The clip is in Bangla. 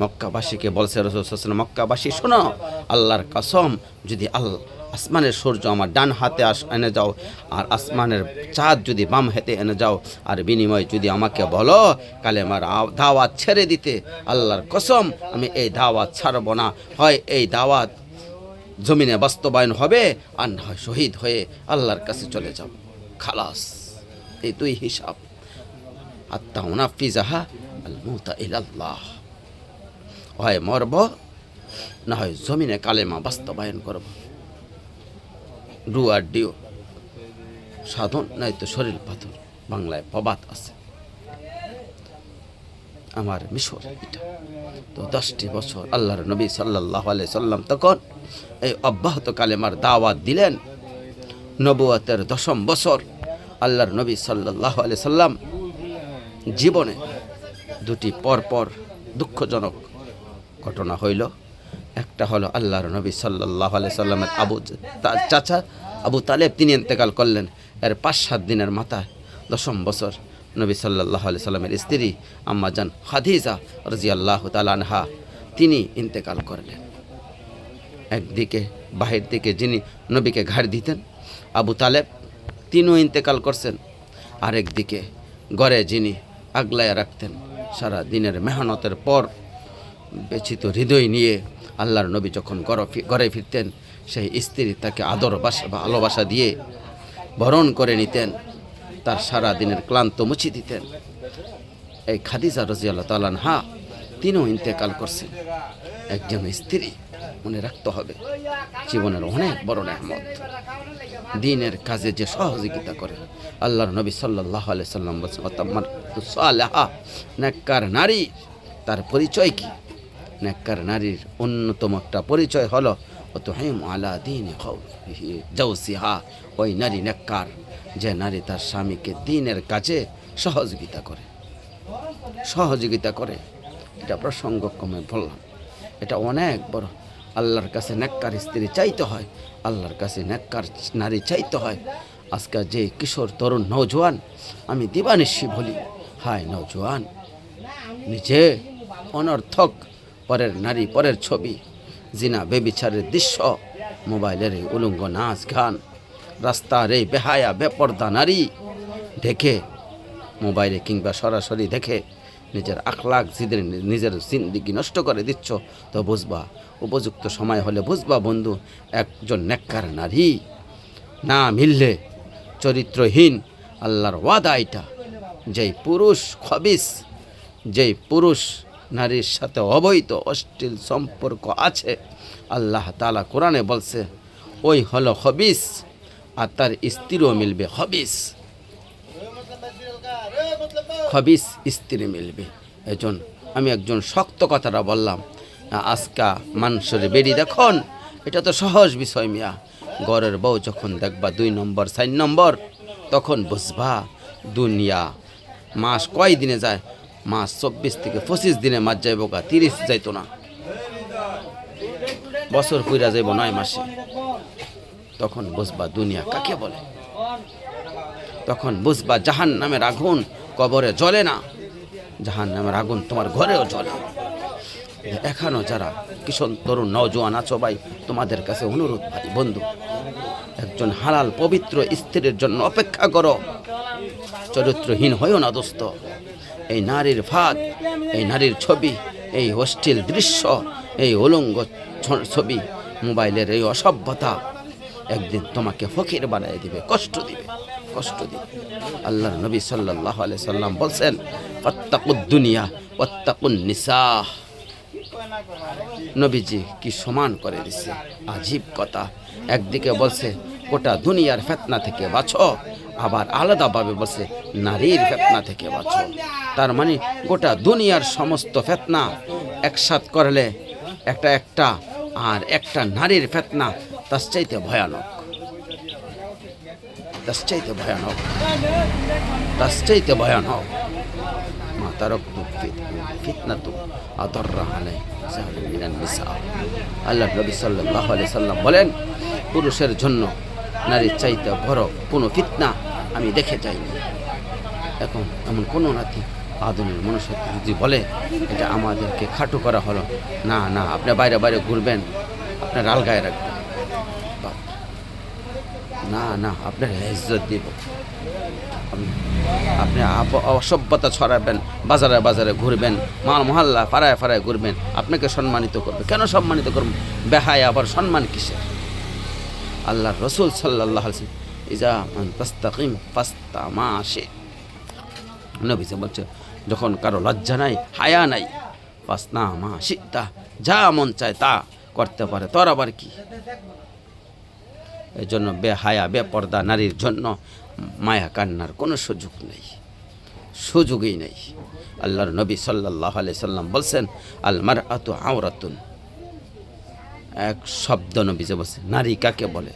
মক্কাবাসীকে বলছে রসুল মক্কাবাসী, শোনো, আল্লাহর কসম, যদি আল আসমানের সূর্য আমার ডান হাতে আস, এনে যাও, আর আসমানের চাঁদ যদি বাম হাতে এনে যাও, আর বিনিময় যদি আমাকে বলো কালে আমার দাওয়াত ছেড়ে দিতে, আল্লাহর কসম, আমি এই দাওয়াত ছাড়ব না। হয় এই দাওয়াত জমিনে বাস্তবায়ন হবে, আর না হয় শহীদ হয়ে আল্লাহর কাছে চলে যাব খালাস, এই দুই হিসাব। আত্মা মুনাফিজাহা আল মুতা ইলাল্লাহ। হয় মরব, না হয় জমিনে কালেমা বাস্তবায়ন করব। ডু আর ডিও সাধন নাই তো শরীর পাথর। বাংলায় প্রবাদ আছে। আমার মিশর এটা। তো দশটি বছর আল্লাহর নবী সাল্লাহ সাল্লাম তখন এই অব্যাহত কালেমার দাওয়াত দিলেন। নবুয়াতের দশম বছর আল্লাহর নবী সাল্লাহ আলাই সাল্লাম জীবনে দুটি পরপর দুঃখজনক ঘটনা হইল। একটা হলো আল্লাহর নবী সাল্লাহ সাল্লামের আবু চাচা আবু তালেব, তিনি ইন্তেকাল করলেন। এর পাঁচ সাত দিনের মাথায় দশম বছর নবী সাল্লাহ আলি সাল্লামের স্ত্রী আম্মাজান খাদিজা রাজি আল্লাহ তালানহা তিনি ইন্তেকাল করলেন। একদিকে, বাহির দিকে যিনি নবীকে ঘাড় দিতেন, আবু তালেব, তিনিও ইন্তেকাল করছেন। আরেকদিকে গড়ে যিনি আগলায় রাখতেন, সারা দিনের মেহনতের পর বেচিত হৃদয় নিয়ে আল্লাহর নবী যখন ঘরে ফিরতেন, সেই স্ত্রী তাকে আদর বাসা ভালোবাসা দিয়ে বরণ করে নিতেন, তার সারা দিনের ক্লান্ত মুছি দিতেন। এই খাদিজা রাজিয়াল্লাহ তালান হা তিনিও ইন্তেকাল করছেন। একজন স্ত্রী মনে রাখতে হবে, জীবনের অনেক বড় নেহমত। দিনের কাজে যে সহযোগিতা করে, আল্লাহর নবী সাল্লাহ আলাই সাল্লাম বলছেন নেককার নারী, তার পরিচয় কি? নেককার নারীর অন্যতম একটা পরিচয় হলো অত হেম আলা দিন জৌসিহা ওই নারী নেককার যে নারী তার স্বামীকে দিনের কাজে সহযোগিতা করে। সহযোগিতা করে। এটা প্রসঙ্গক্রমে বললাম, এটা অনেক বড়। আল্লাহর কাছে নেককার স্ত্রী চাইতে হয়, আল্লাহর কাছে নেককার নারী চাইতে হয়। আজকাল যে কিশোর তরুণ নৌজোয়ান আমি দিবানিশি বলি, হায় নৌজোয়ান নিজে অনর্থক পরের নারী, পরের ছবি। জিনা বেবিচারের দৃশ্য। মোবাইলের এই উলঙ্গ নাচ গান। রাস্তার এই বেহায়া, বেপর্দা নারী দেখে, মোবাইলে কিংবা সরাসরি দেখে নিজের আখলাখ জিদের নিজের জিন্দিগি নষ্ট করে দিচ্ছ। তো বুঝবা, উপযুক্ত সময় হলে বুঝবা বন্ধু, একজন নেককার নারী না মিললে চরিত্রহীন, আল্লাহর ওয়াদা এটা। যেই পুরুষ খবিস, যেই পুরুষ নারীর সাথে অবৈধ, অশ্লীল সম্পর্ক আছে। আল্লাহ তালা কোরআনে বলছে, ওই হলো হবিস, আর তার স্ত্রীও মিলবে হবিস। হবিস স্ত্রী মিলবে। এজন আমি একজন শক্ত কথাটা বললাম আজকা মানুষের বেরি দেখুন, এটা তো সহজ বিষয় মিয়া। গড়ের বউ যখন দেখবা দুই নম্বর, চার নম্বর, তখন বুঝবা দুনিয়া মাস কয় দিনে যায় মাস চব্বিশ থেকে পঁচিশ দিনে মাছ যাইব গা, তিরিশ যাইতো না। বছর পুইরা যাইব নয় মাসে। তখন বুঝবা দুনিয়া কাকে বলে? তখন বুঝবা জাহান নামের আগুন কবরে জ্বলে না। জাহান নামের আগুন তোমার ঘরেও জ্বলে। এখনও যারা কিশোর, তরুণ, নওজোয়ান আছো ভাই, তোমাদের কাছে অনুরোধ ভাই, বন্ধু, একজন হালাল পবিত্র স্ত্রীর জন্য অপেক্ষা করো। চরিত্রহীন হয়েও না দোস্ত। এই নারীর ফাঁদ, এই নারীর ছবি, এই অশ্লীল দৃশ্য, এই উলঙ্গ ছবি, মোবাইলের এই অসভ্যতা একদিন তোমাকে ফকির বানিয়ে দিবে, কষ্ট দিবে কষ্ট দিবে। আল্লাহর নবী সাল্লাল্লাহু আলাইহি সাল্লাম বলছেন, ফাত্তাকুদ দুনিয়া, ওয়াত্তাকুন নিসা। নবীজি কি সমান করে দিছে? আজীব কথা। একদিকে বলছে, গোটা দুনিয়ার ফেতনা থেকে বাঁচো। আবার আলাদাভাবে বলছে নারীর ফেতনা থেকে বাঁচো। তার মানে গোটা দুনিয়ার সমস্ত ফেতনা একসাথ করলে একটা একটা আর একটা নারীর ফেতনা তার চাইতে ভয়ানক। তার চাইতে ভয়ানক। তার চাইতে ভয়ানক। নবী সাল্লাল্লাহু সাল্লাম বলেন, পুরুষের জন্য নারীর চাইতে বড় কোনো ফিতনা আমি দেখে যাইনি এখন এমন কোনো নাতি আধুনিক মনুষ্য যদি বলে, এটা আমাদেরকে খাটো করা হলো। না না, আপনি বাইরে বাইরে ঘুরবেন, আপনার আলগায় রাখবেন। না না, আপনার ইজ্জত দিব। আপনি- আপনি অসভ্যতা ছড়াবেন, বাজারে বাজারে ঘুরবেন, মাল মহল্লা পাড়ায় পাড়ায় ঘুরবেন, আপনাকে সম্মানিত করবে। কেন সম্মানিত করবেন বেহায় আবার সম্মান কিসের? আল্লাহ রসুল সাল্লাহ ইজা তাস্তাকিম ফাস্তা নবীজি বলছে যখন কারও লজ্জা নাই, হায়া নাই ফাসনা মা যা মন চায় তা করতে পারে, তোর আবার কি? এই জন্য বেহায়া বেপর্দা নারীর জন্য মায়া কান্নার কোনো সুযোগ নেই, সুযোগই নেই। আল্লাহর নবী সাল্লাহ আলাই সাল্লাম বলছেন আলমার আতু আওরাতুন। এক শব্দ নবী যে বলছে নারী কাকে বলে?